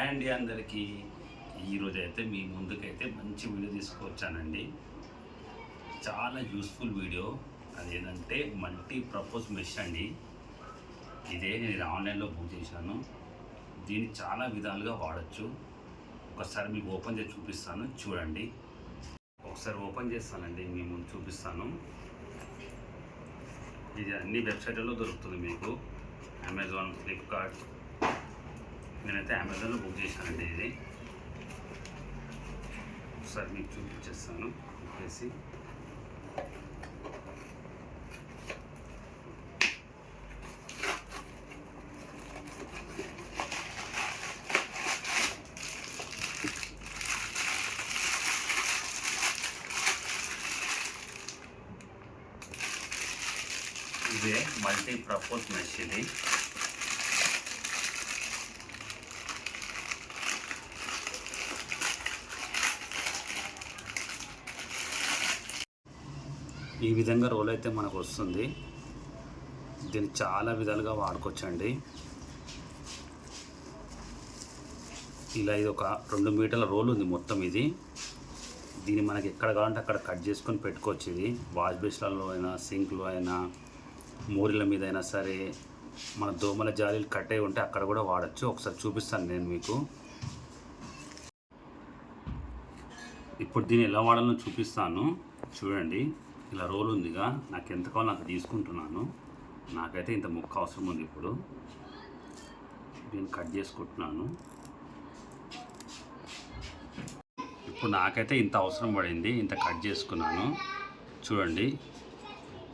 Hi అండి అందరికీ ఈరోజు అయితే మీ ముందుకైతే మంచి వీడియో తీసుకువచ్చానండి చాలా యూస్ఫుల్ వీడియో. అదేంటంటే మల్టీ ప్రపోజ్ మెష్ అండి. ఇదే నేను ఆన్లైన్లో బుక్ చేశాను. దీన్ని చాలా విధాలుగా వాడచ్చు. ఒకసారి మీకు ఓపెన్ చేసి చూపిస్తాను. చూడండి. ఒకసారి ఓపెన్ చేస్తానండి. మీ ముందు చూపిస్తాను. ఇది అన్ని వెబ్సైట్లలో దొరుకుతుంది మీకు. అమెజాన్ ఫ్లిప్కార్ట్ నేనైతే అమెజాన్లో బుక్ చేశానండి ఇది. ఒకసారి మీకు చూపించేస్తాను. చెప్పేసి ఇదే మల్టీ ప్రపోజ్ మెష్ ఇది ఈ విధంగా రోల్ అయితే మనకు వస్తుంది. దీన్ని చాలా విధాలుగా వాడుకోవచ్చండి. ఇలా ఇది ఒక రెండు మీటర్ల రోల్ ఉంది మొత్తం ఇది. దీన్ని మనకి ఎక్కడ కావాలంటే అక్కడ కట్ చేసుకొని పెట్టుకోవచ్చు ఇది. వాష్ బేస్లలో అయినా సింక్లో అయినా మూరిల మీద అయినా సరే మన దోమల జాలీలు కట్ అయి ఉంటే అక్కడ కూడా వాడచ్చు. ఒకసారి చూపిస్తాను నేను మీకు. ఇప్పుడు దీన్ని ఎలా వాడాలో చూపిస్తాను. చూడండి. ఇలా రోల్ ఉందిగా. నాకు ఎంత కావాలో అంత తీసుకుంటున్నాను. నాకైతే ఇంత ముక్క అవసరం ఉంది ఇప్పుడు. నేను కట్ చేసుకుంటున్నాను. ఇప్పుడు నాకైతే ఇంత అవసరం పడింది. ఇంత కట్ చేసుకున్నాను. చూడండి.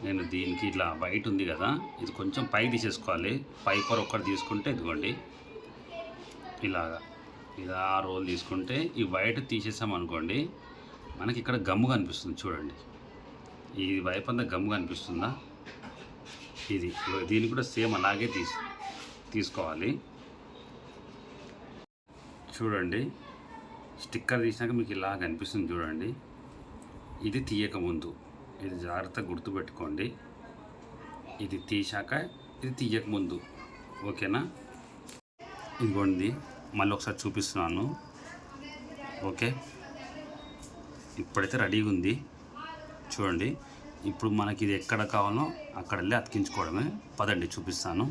నేను దీనికి ఇట్లా బయట ఉంది కదా. ఇది కొంచెం పై తీసేసుకోవాలి. పై కూర ఒక్కటి తీసుకుంటే ఇదిగోండి. ఇలాగా ఇలా రోల్ తీసుకుంటే ఈ వైట్ తీసేసాం అనుకోండి మనకి ఇక్కడ గమ్ము కనిపిస్తుంది చూడండి. ఈ వైపు అంతా గమ్ము కనిపిస్తుందా ఇది. దీన్ని కూడా సేమ్ అలాగే తీసు తీసుకోవాలి. చూడండి. స్టిక్కర్ తీసినాక మీకు ఇలా కనిపిస్తుంది చూడండి. ఇది తీయక ముందు. ఇది జాగ్రత్తగా గుర్తుపెట్టుకోండి. ఇది తీసాక ఇది తీయక ముందు. ఓకేనా? ఇదిగోండి. మళ్ళీ ఒకసారి చూపిస్తున్నాను. ఓకే. ఇప్పుడైతే రెడీగా ఉంది. చూడండి. ఇప్పుడు మనకి ఇది ఎక్కడ కావాలో అక్కడ వెళ్ళి అతికించుకోవడమే. పదండి చూపిస్తాను.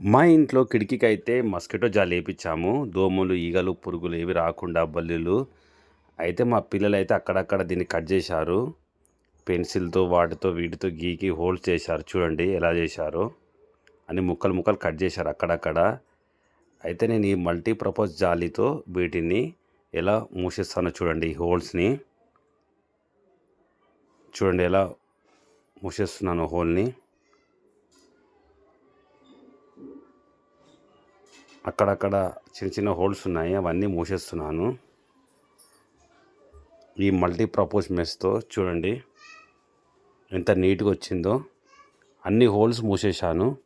మా ఇంట్లో కిటికీకి అయితే మస్కిటో జాలి వేయించాము దోమలు ఈగలు పురుగులు ఏవి రాకుండా బల్లులు. అయితే మా పిల్లలు అయితే అక్కడక్కడ దీన్ని కట్ చేశారు. పెన్సిల్తో వాటితో వీటితో గీకి హోల్స్ చేశారు. చూడండి ఎలా చేశారు అని ముక్కలు ముక్కలు కట్ చేశారు అక్కడక్కడ. అయితే నేను ఈ మల్టీపర్పస్ జాలీతో వీటిని ఎలా మూసేస్తానో చూడండి ఈ హోల్స్ని. చూడండి ఎలా మూసేస్తున్నాను హోల్ని. అక్కడక్కడ చిన్న చిన్న హోల్స్ ఉన్నాయి అవన్నీ మూసేస్తున్నాను. ఈ మల్టీపర్పస్ మెస్తో చూడండి ఎంత నీట్గా వచ్చిందో. అన్ని హోల్స్ మూసేశాను.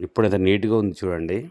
ఇప్పుడు ఎంత నీట్గా ఉంది చూడండి.